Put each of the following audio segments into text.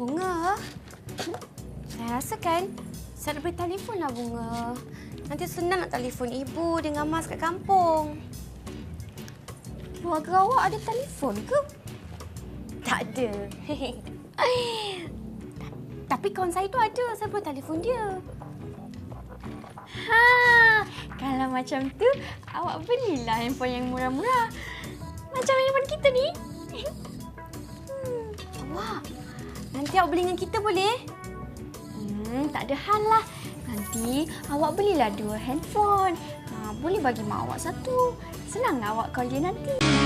Bunga, saya rasa kan saya nak beri telefon lah Bunga. Nanti senang nak telefon ibu dengan mas kat kampung. Keluarga awak ada telefon ke? Tak ada. Tapi kawan saya tu ada. Saya boleh telefon dia. Ha, kalau macam tu, awak belilah handphone yang murah-murah. Macam handphone kita ni. Hmm, wah, nanti awak beli dengan kita boleh? Hmm, tak ada hal lah. Nanti awak belilah dua handphone. Ha, boleh bagi mak awak satu. Senanglah awak call dia nanti.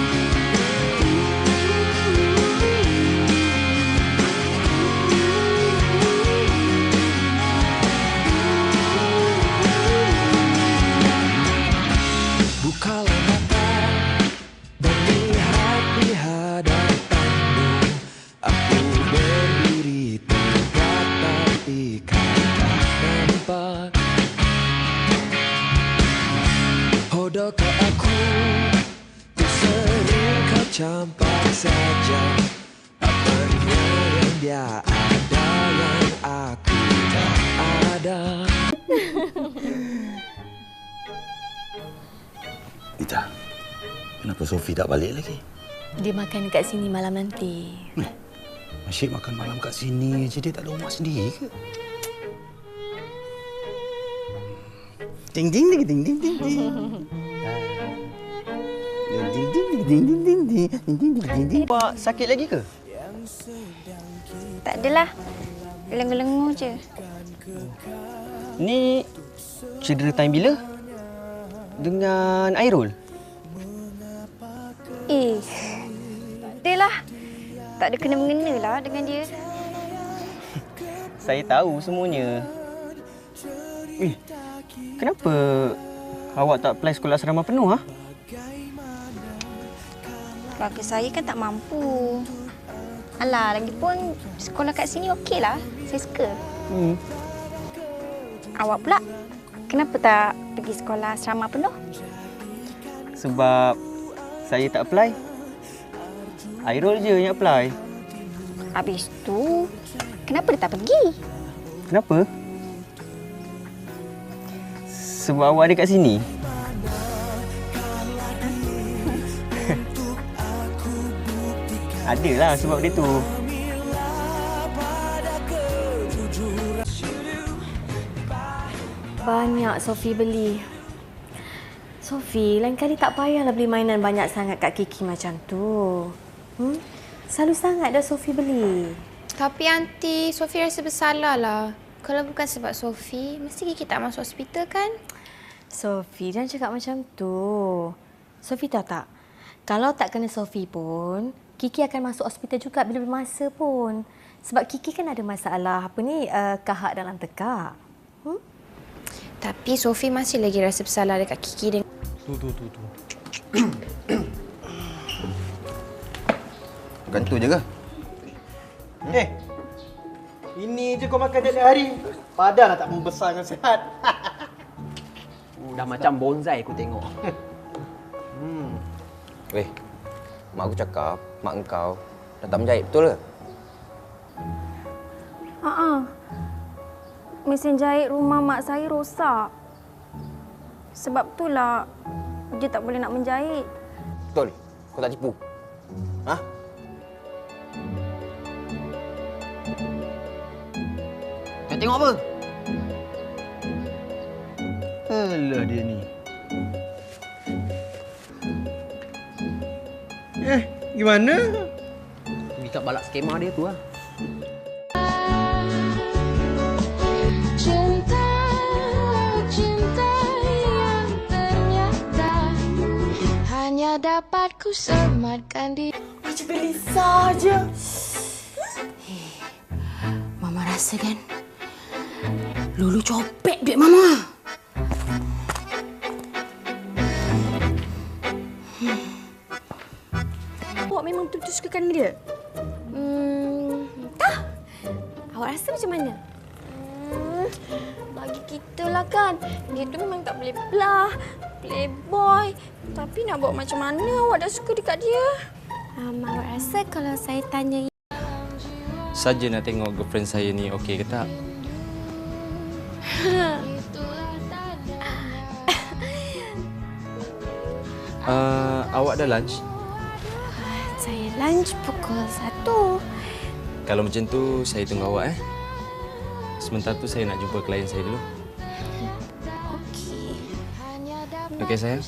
Hodokah aku sering kau campak saja Apanya yang dia ada yang aku tak ada Ita, kenapa Sofi tak balik lagi? Dia makan dekat sini malam nanti. Eh, Asyik makan malam kat sini je, dia tak ada rumah sendiri ke? Ding ding ding ding ding ding ding. Ding ding ding ding ding ding ding ding ding ding ding. Pak sakit lagi ke? Tak adalah. Lengu-lengu je. Ni cedera time bila? Dengan Airul? Eh, tak adalah. Tak ada kena-mengena lah dengan dia. Saya tahu semuanya. Eh, kenapa awak tak apply sekolah asrama penuh ha? Keluarga saya kan tak mampu. Alah, lagipun sekolah kat sini okey lah. Saya suka. Hmm. Awak pula, kenapa tak pergi sekolah asrama penuh? Sebab saya tak apply. Airul je yang apply. Habis tu, kenapa dia tak pergi? Kenapa? Sebab awak ada kat sini. Adalah sebab dia tu. Banyak Sofi beli. Sofi, lain kali tak payahlah beli mainan banyak sangat kat Kiki macam tu. Hmm? Selalu sangat dah Sofi beli. Tapi Aunty, Sofi rasa bersalah lah. Kalau bukan sebab Sofi, mesti Kiki tak masuk hospital kan? Sofi, jangan cakap macam tu. Sofi tahu tak? Kalau tak kena Sofi pun, Kiki akan masuk hospital juga bila bermasa pun. Sebab Kiki kan ada masalah apa ni, uh, kahak dalam tekak. Hmm? Tapi Sofi masih lagi rasa bersalah dekat Kiki dengan Tu tu tu tu. Bukan tu je ke? Eh. Ini je kau makan tiap hari. Padahlah tak membesar dengan sihat. Dah macam bonsai aku tengok. Weh, mak aku cakap, mak engkau dah tak menjahit, betul ke? Haa. Mesin jahit rumah mak saya rosak. Sebab itulah dia tak boleh nak menjahit. Betul? Kau tak tipu? Ha? Tengok apa? Alah dia ni. Eh, gimana? Minta balak skema dia tu lah. Cinta, cinta yang ternyata hanya dapat ku sematkan di Mama rasa kan, Lulu copet duit Mama. Awak memang betul-betul sukakan dia? Hmm, entah. Awak rasa macam mana? Hmm, bagi kita lah kan. Dia tu memang tak boleh belah. Playboy. Tapi nak buat macam mana awak dah suka dekat dia? Um, awak rasa kalau saya tanya saja nak tengok girlfriend saya ni okey ke tak. Uh, awak dah lunch? Saya lunch pukul satu. Kalau macam tu, saya tunggu awak eh. Sementara tu saya nak jumpa klien saya dulu. Okey. Okey sayang?